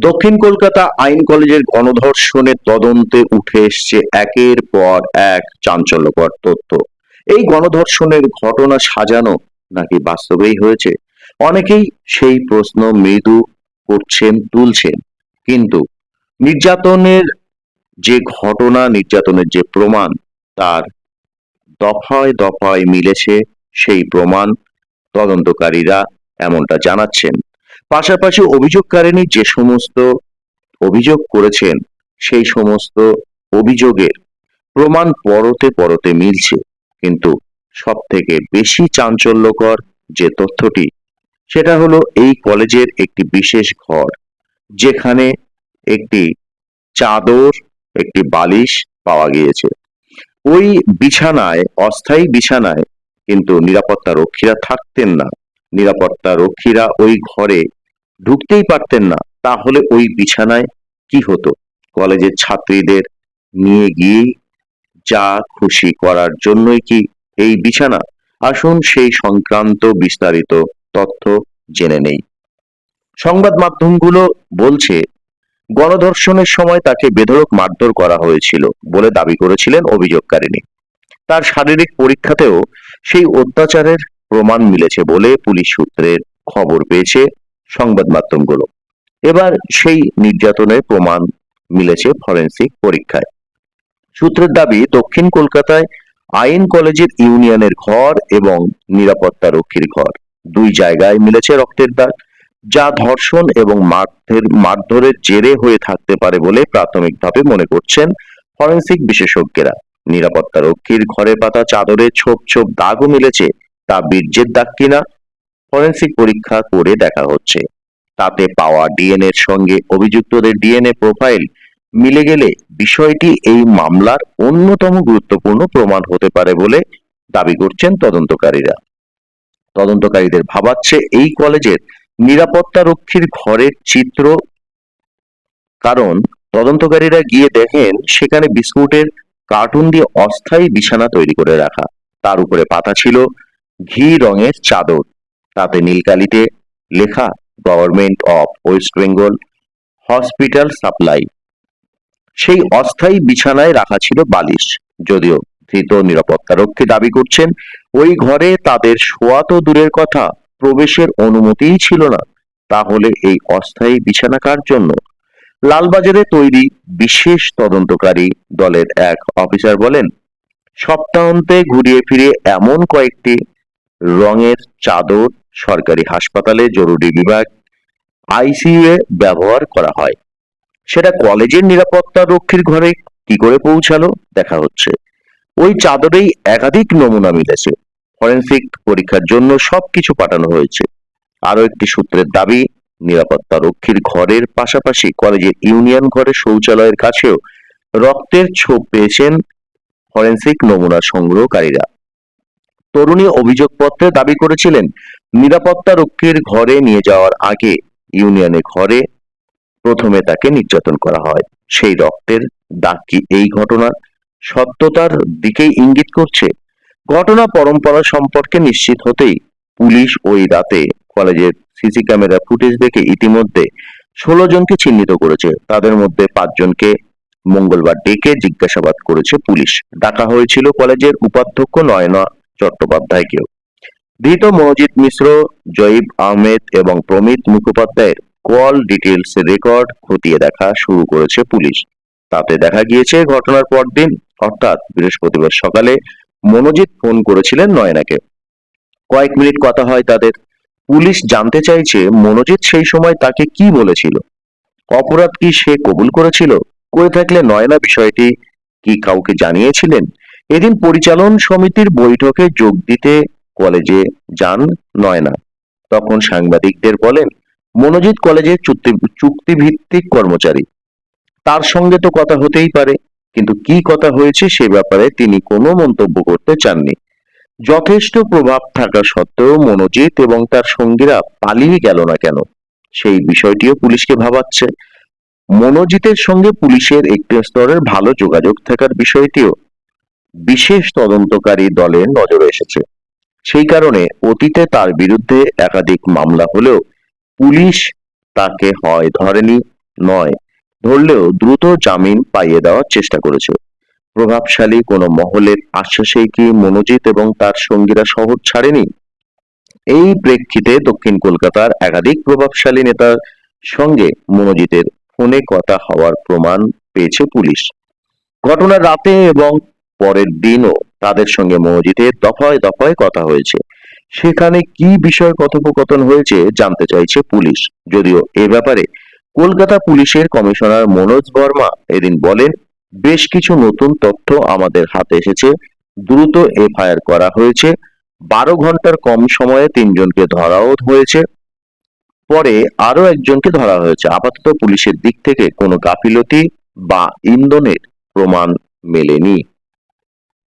দক্ষিণ কলকাতা আইন কলেজের গণধর্ষণের তদন্তে উঠে এসছে একের পর এক চাঞ্চল্যকর তথ্য। এই গণধর্ষণের ঘটনা সাজানো নাকি বাস্তবেই হয়েছে? অনেকেই সেই প্রশ্ন মৃদু করছেন, তুলছেন। কিন্তু নির্যাতনের যে ঘটনা, নির্যাতনের যে প্রমাণ, তার দফায় দফায় মিলেছে সেই প্রমাণ। তদন্তকারীরা এমনটা জানাচ্ছেন। পাশাপাশি অভিযোগকারিনী যে সমস্ত অভিযোগ করেছেন, সেই সমস্ত অভিযোগের প্রমাণ পরতে পরতে মিলছে। কিন্তু সব থেকে বেশি চাঞ্চল্যকর যে তথ্যটি, সেটা হলো এই কলেজের একটি বিশেষ ঘর, যেখানে একটি চাদর, একটি বালিশ পাওয়া গিয়েছে। ওই বিছানায়, অস্থায়ী বিছানায় কিন্তু নিরাপত্তা রক্ষীরা থাকতেন না। নিরাপত্তা রক্ষীরা ওই ঘরে ঢুকতেই পারতেন না। তাহলে ওই বিছানায় কি হতো? কলেজের ছাত্রীদের নিয়ে গিয়ে যা খুশি করার জন্যই কি এই বিছানা? আসুন সেই সংক্রান্ত বিস্তারিত তথ্য জেনে নেই। সংবাদ মাধ্যমগুলো বলছে, গণধর্ষণের সময় তাকে বেধরক মারধর করা হয়েছিল বলে দাবি করেছিলেন অভিযোগকারিনী তার শারীরিক পরীক্ষাতেও সেই অত্যাচারের প্রমাণ মিলেছে বলে পুলিশ সূত্রের খবর পেয়েছে সংবাদ মাধ্যমগুলো। এবার সেই নির্যাতনের প্রমাণ মিলেছে ফরেন্সিক পরীক্ষায়। সূত্রের দাবি, দক্ষিণ কলকাতায় আইন কলেজের ইউনিয়নের ঘর এবং নিরাপত্তা রক্ষীর ঘর দুই জায়গায় মিলেছে রক্তের দাগ, যা ধর্ষণ এবং মারধের, মারধরের জেরে হয়ে থাকতে পারে বলে প্রাথমিকভাবে মনে করছেন ফরেন্সিক বিশেষজ্ঞরা। নিরাপত্তা রক্ষীর ঘরে পাতা চাদরে ছোপ ছোপ দাগও মিলেছে তা বীর্যের দাগ কিনা? ফরেন্সিক পরীক্ষা করে দেখা হচ্ছে। তাতে পাওয়া ডিএনএ সঙ্গে অভিযুক্তদের ডিএনএ প্রোফাইল মিলে গেলে বিষয়টি এই মামলার অন্যতম গুরুত্বপূর্ণ প্রমাণ হতে পারে বলে দাবি করছেন তদন্তকারীরা। তদন্তকারীদের ভাবাচ্ছে এই কলেজের নিরাপত্তা রক্ষীর ঘরের চিত্র। কারণ তদন্তকারীরা গিয়ে দেখেন সেখানে বিস্কুটের কার্টুন দিয়ে অস্থায়ী বিছানা তৈরি করে রাখা। তার উপরে পাতা ছিল ঘি রঙের চাদর। তাতে নীলকালিতে লেখা government of West Bengal hospital supply সেই অস্থায়ী বিছানায় রাখা ছিল বালিশ। যদিও ধৃত নিরাপত্তারক্ষী দাবি করছেন, ওই ঘরে তাদের শোয়া তো দূরের কথা, প্রবেশের অনুমতিই ছিল না। তাহলে এই অস্থায়ী বিছানা কার জন্য? লালবাজারে তৈরি বিশেষ তদন্তকারী দলের এক অফিসার বলেন, সপ্তাহান্তে ঘুরিয়ে ফিরে এমন কয়েকটি রঙের চাদর সরকারি হাসপাতালে জরুরি বিভাগ আইসিইউ এ ব্যবহার করা হয়। সেটা কলেজের নিরাপত্তা রক্ষীর ঘরে কি করে পৌঁছালো দেখা হচ্ছে। ওই চাদরেই একাধিক নমুনা মিলেছে। ফরেন্সিক পরীক্ষার জন্য সবকিছু পাঠানো হয়েছে। আরও একটি সূত্রের দাবি, নিরাপত্তা রক্ষীর ঘরের পাশাপাশি কলেজের ইউনিয়ন ঘরের শৌচালয়ের কাছেও রক্তের ছোপ পেয়েছেন ফরেন্সিক নমুনা সংগ্রহকারীরা। তরুণী অভিযোগপত্রে দাবি করেছিলেন, নিরাপত্তা রক্ষীর ঘরে নিয়ে যাওয়ার আগে ইউনিয়নে ঘরে প্রথমে তাকে নির্যাতন করা হয়। সেই রক্তের দাগ কি এই ঘটনার সত্যতার দিকেই ইঙ্গিত করছে। ঘটনা পরম্পরা সম্পর্কে নিশ্চিত হতেই পুলিশ ওই রাতে কলেজের সিসি ক্যামেরা ফুটেজ দেখে ইতিমধ্যে ষোলো জনকে চিহ্নিত করেছে। তাদের মধ্যে পাঁচজনকে মঙ্গলবার ডেকে জিজ্ঞাসাবাদ করেছে পুলিশ। ডাকা হয়েছিল কলেজের উপাধ্যক্ষ নয়না চট্টোপাধ্যায়কেও। ধৃত মনোজিৎ মিশ্র, জয়ীব আহমেদ এবং প্রমিত মুখোপাধ্যায়ের কল ডিটেলস রেকর্ড খতিয়ে দেখা শুরু করেছে পুলিশ। তাতে দেখা গিয়েছে, ঘটনার পরদিন, অর্থাৎ বৃহস্পতিবার সকালে, মনোজিৎ ফোন করেছিলেন নয়নাকে। কয়েক মিনিট কথা হয় তাদের। পুলিশ জানতে চাইছে, মনোজিৎ সেই সময় তাকে কি বলেছিল? অপরাধ কি সে কবুল করেছিল? করে থাকলে নয়না বিষয়টি? কি কাউকে জানিয়েছিলেন? এদিন পরিচালন সমিতির বৈঠকে যোগ দিতে কলেজে যান নয়না। তখন সাংবাদিকদের বলেন, মনোজিৎ কলেজের চুক্তি, চুক্তিভিত্তিক কর্মচারী। তার সঙ্গে তো কথা হতেই পারে, কিন্তু কি কথা হয়েছে সে ব্যাপারে তিনি কোনো মন্তব্য করতে চাননি। যথেষ্ট প্রভাব থাকা সত্ত্বেও মনোজিৎ এবং তার সঙ্গীরা পালিয়ে গেল না কেন? সেই বিষয়টিও পুলিশকে ভাবাচ্ছে। মনোজিতের সঙ্গে পুলিশের একটি স্তরের ভালো যোগাযোগ থাকার বিষয়টিও বিশেষ তদন্তকারী দলের নজরে এসেছে। সেই কারণে অতীতে তার বিরুদ্ধে একাধিক মামলা হলেও পুলিশ তাকে হয় ধরেনি, নয়, ধরলেও দ্রুত জামিন পাইয়ে দেওয়ার চেষ্টা করেছে। প্রভাবশালী কোনো মহলের আশ্বাসেই কি মনোজিৎ এবং তার সঙ্গীরা শহর ছাড়েনি? এই প্রেক্ষিতে দক্ষিণ কলকাতার একাধিক প্রভাবশালী নেতার সঙ্গে মনোজিতের ফোনে কথা হওয়ার প্রমাণ পেয়েছে পুলিশ। ঘটনা রাতে এবং পরের দিনও তাদের সঙ্গে মনোজিতের দফায় দফায় কথা হয়েছে। সেখানে কি বিষয় কথোপকথন হয়েছে জানতে চাইছে পুলিশ। যদিও এ ব্যাপারে কলকাতা পুলিশের কমিশনার মনোজ বর্মা এদিন বলেন, বেশ কিছু নতুন তথ্য আমাদের হাতে এসেছে। দ্রুত এফআইআর করা হয়েছে। বারো ঘণ্টার কম সময়ে তিনজনকে ধরাও হয়েছে। পরে আরও একজনকে ধরা হয়েছে। আপাতত পুলিশের দিক থেকে কোনো গাফিলতি বা ইন্ধনের প্রমাণ মেলেনি।